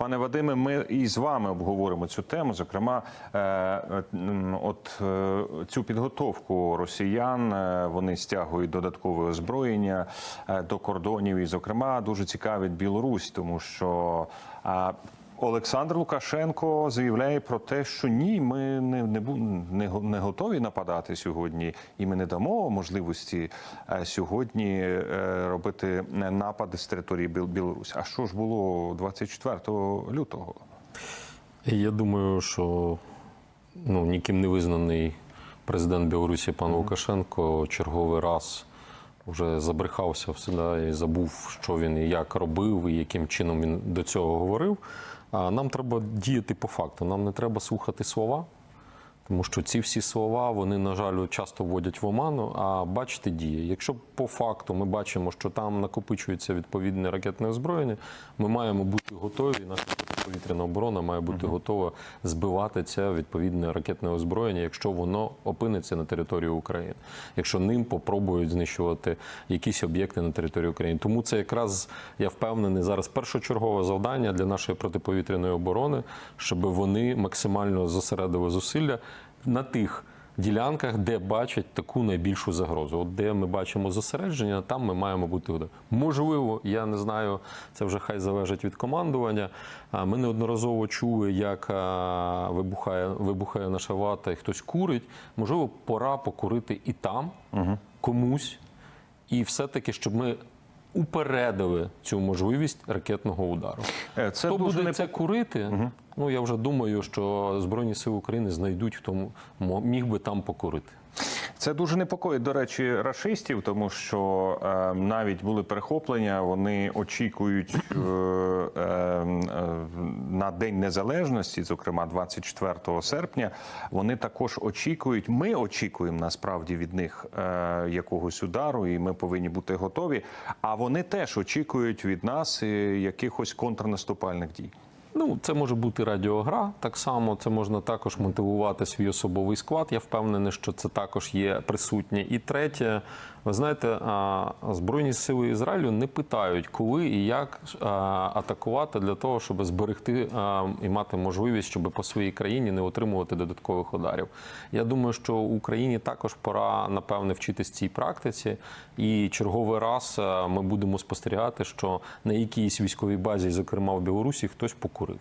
Пане Вадиме, ми і з вами обговоримо цю тему. Зокрема, е, е, от е, цю підготовку росіян вони стягують додаткове озброєння до кордонів. І, зокрема, дуже цікавить Білорусь, тому що. А, Олександр Лукашенко заявляє про те, що ні, ми не, не, не, не готові нападати сьогодні, і ми не дамо можливості е, сьогодні е, робити напади з території Білорусі. А що ж було 24 лютого? Я думаю, що ну, ніким не визнаний президент Білорусі пан Лукашенко черговий раз вже забрехався все да, і забув, що він і як робив, і яким чином він до цього говорив. Нам треба діяти по факту. Нам не треба слухати слова. Тому що ці всі слова, вони, на жаль, часто вводять в оману, а бачити дії. Якщо по факту ми бачимо, що там накопичується відповідне ракетне озброєння, ми маємо бути готові, наша повітряна оборона має бути готова збивати це відповідне ракетне озброєння, якщо воно опиниться на території України, якщо ним попробують знищувати якісь об'єкти на території України. Тому це якраз я впевнений зараз першочергове завдання для нашої протиповітряної оборони, щоб вони максимально зосередили зусилля на тих ділянках, де бачать таку найбільшу загрозу. От де ми бачимо зосередження, там ми маємо бути готові. Можливо, я не знаю, це вже хай залежить від командування. Ми неодноразово чули, як вибухає, вибухає наша вата і хтось курить. Можливо, пора покурити і там комусь, і все-таки, щоб ми упередили цю можливість ракетного удару. Е, Це Хто буде не це курити? Ну я вже думаю, що Збройні Сили України знайдуть, хто міг би там покурити. Це дуже непокоїть, до речі, рашистів, тому що е, навіть були перехоплення. Вони очікують е, е, на День Незалежності, зокрема 24 серпня. Вони також очікують. Ми очікуємо насправді від них е, якогось удару, і ми повинні бути готові. А вони теж очікують від нас е, якихось контрнаступальних дій. Ну, це може бути радіогра. Так само це можна також мотивувати свій особовий склад. Я впевнений, що це також є присутнє. І третє, ви знаєте, збройні сили Ізраїлю не питають, коли і як атакувати для того, щоб зберегти і мати можливість, щоб по своїй країні не отримувати додаткових ударів. Я думаю, що Україні також пора напевне вчитись цій практиці, і черговий раз ми будемо спостерігати, що на якійсь військовій базі, зокрема в Білорусі, хтось покурив.